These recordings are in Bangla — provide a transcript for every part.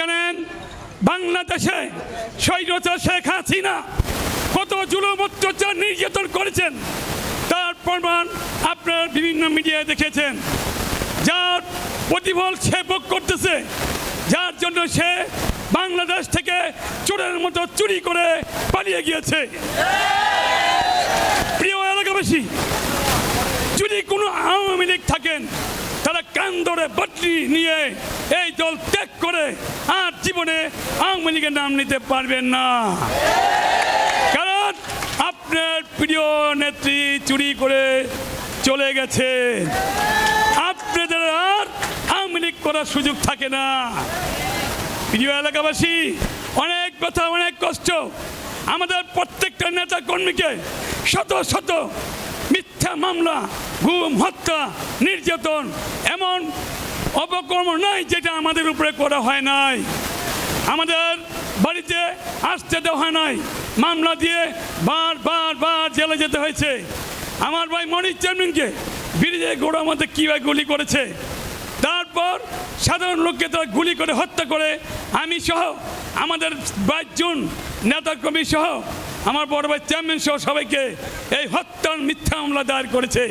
জানেন, বাংলাদেশে স্বৈরতা শেখ হাসিনা কত জুলুম, অত্যাচার নির্যাতন করেছেন, তার প্রমাণ আপনার বিভিন্ন মিডিয়ায় দেখেছেন। যার প্রতিফল সে ভোগ করতেছে, যার জন্য সে বাংলাদেশ থেকে চোরের মতো চুরি করে পালিয়ে গিয়েছে। প্রিয় এলাকাবাসী যদি কোনো আওয়ামী লীগ থাকেন কান বদলি নিয়ে এই দল ত্যাগ করে আর জীবনে আওয়ামী লীগের নাম নিতে পারবেন না। কারণ আপনার প্রিয় নেত্রী চুরি করে চলে গেছে। আপনাদের আর আওয়ামী লীগ করার সুযোগ থাকে না। প্রিয় এলাকাবাসী, অনেক কথা, অনেক কষ্ট। আমাদের প্রত্যেকটা নেতা কর্মীকে শত শত মিথ্যা মামলা, গুম, হত্যা, নির্যাতন এমন অপকর্ম নাই যেটা আমাদের উপরে করা হয় নাই। আমাদের বাড়িতে আসতে দেওয়া হয় নাই। মামলা দিয়ে বার বার বার জেলে যেতে হয়েছে। আমার ভাই মনির চেয়ারম্যানকে ব্রিজে গোড়ার মধ্যে কীভাবে গুলি করেছে? তারপর সাধারণ লোককে তারা গুলি করে হত্যা করে, আমি সহ আমাদের বাইশ জন কর্মী সহ আমার বড় ভাই চেয়ারম্যান সহ সবাইকে এই হত্যার মিথ্যা মামলা দায়ের করেছে।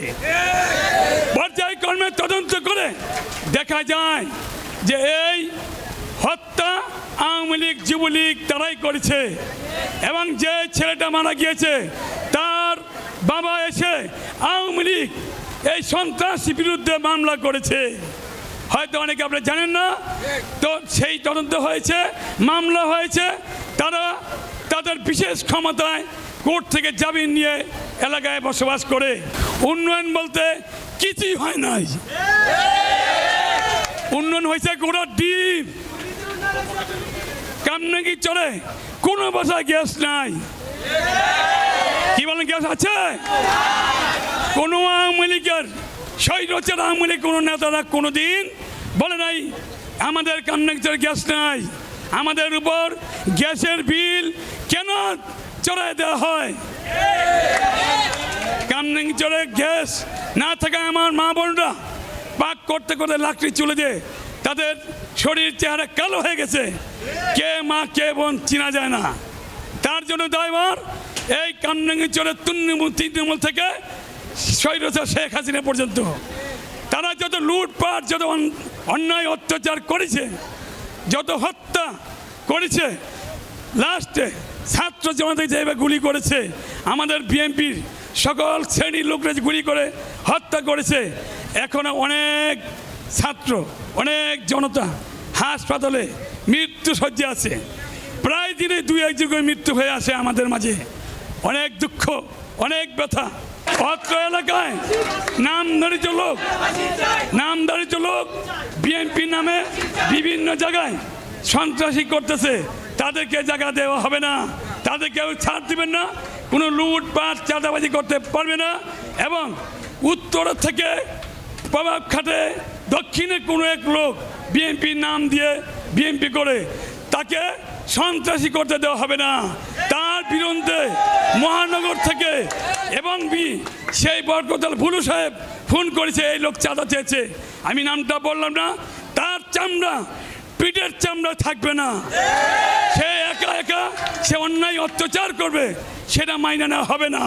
পর্যায়ক্রমে তদন্ত করে দেখা যায় যে এই হত্যা আওয়ামী লীগ যুবলীগ তারাই করেছে। এবং যে ছেলেটা মারা গিয়েছে, তার বাবা এসে আওয়ামী লীগ এই সন্ত্রাসী বিরুদ্ধে মামলা করেছে। হয়তো অনেকে আপনারা জানেন না। তো সেই তদন্ত হয়েছে, মামলা হয়েছে, তারা তাদের বিশেষ ক্ষমতায় কোর্ট থেকে জামিন নিয়ে এলাকায় বসবাস করে। উন্নয়ন বলতে কিছুই হয় নাই। উন্নয়ন হয়েছে গোড়া ডিপ কামনাগি চলে? কোনো বাসায় গ্যাস নাই। কি বলেন, গ্যাস আছে? কোনো আওয়ামী লীগের স্বৈরচের আওয়ামী লীগ, কোনো নেতারা কোনো দিন বলে নাই, আমাদের কামনাগিচের গ্যাস নাই। আমাদের উপর গ্যাসের বিল কেন চড়াই দেওয়া হয়? কামনাগিচরে গ্যাস না থাকায় আমার মা বোনরা পাক করতে করতে লাকড়ি চলে যে তাদের শরীর চেহারা কালো হয়ে গেছে। কে মা, কে বোন চেনা যায় না। তার জন্য দায়বার এই কামনাঙ্গি চরের তৃণমূল তৃণমূল থেকে স্বৈরচা শেখ হাসিনা পর্যন্ত। তারা যত লুটপাট, যত অন্যায়, অত্যাচার করেছে যত হত্যা করেছে লাস্টে ছাত্র জমাতে যেভাবে গুলি করেছে, আমাদের বিএনপির সকল শ্রেণির লোকরা গুলি করে হত্যা করেছে, এখনও অনেক ছাত্র, অনেক জনতা হাসপাতালে মৃত্যু সজ্জা আছে। প্রায় দিনে দুই একজন করে মৃত্যু হয়ে আসে আমাদের মাঝে। অনেক দুঃখ, অনেক ব্যথা। অত্র এলাকায় নামধারিত লোক নামধারিত লোক বিএনপি নামে বিভিন্ন জায়গায় সন্ত্রাসী করতেছে। তাদেরকে জায়গা দেওয়া হবে না। তাদেরকেও ছাড় দিবেন না। কোনো লুটপাট, চাঁদাবাজি করতে পারবে না। এবং উত্তর থেকে প্রভাব খাটে দক্ষিণে কোনো এক লোক বিএনপির নাম দিয়ে বিএনপি করে তাকে সন্ত্রাসী করতে দেওয়া হবে না। বিরুদ্ধে মহানগর থেকে এবং বি সেই বরকতাল ভুলু সাহেব ফোন করেছে, এই লোক চাঁদা চেয়েছে। আমি নামটা বললাম না, তার চামড়া, পিঠের চামড়া থাকবে না। সে একা একা, সে অন্যায় অত্যাচার করবে, সেটা মাইনে নেওয়া হবে না।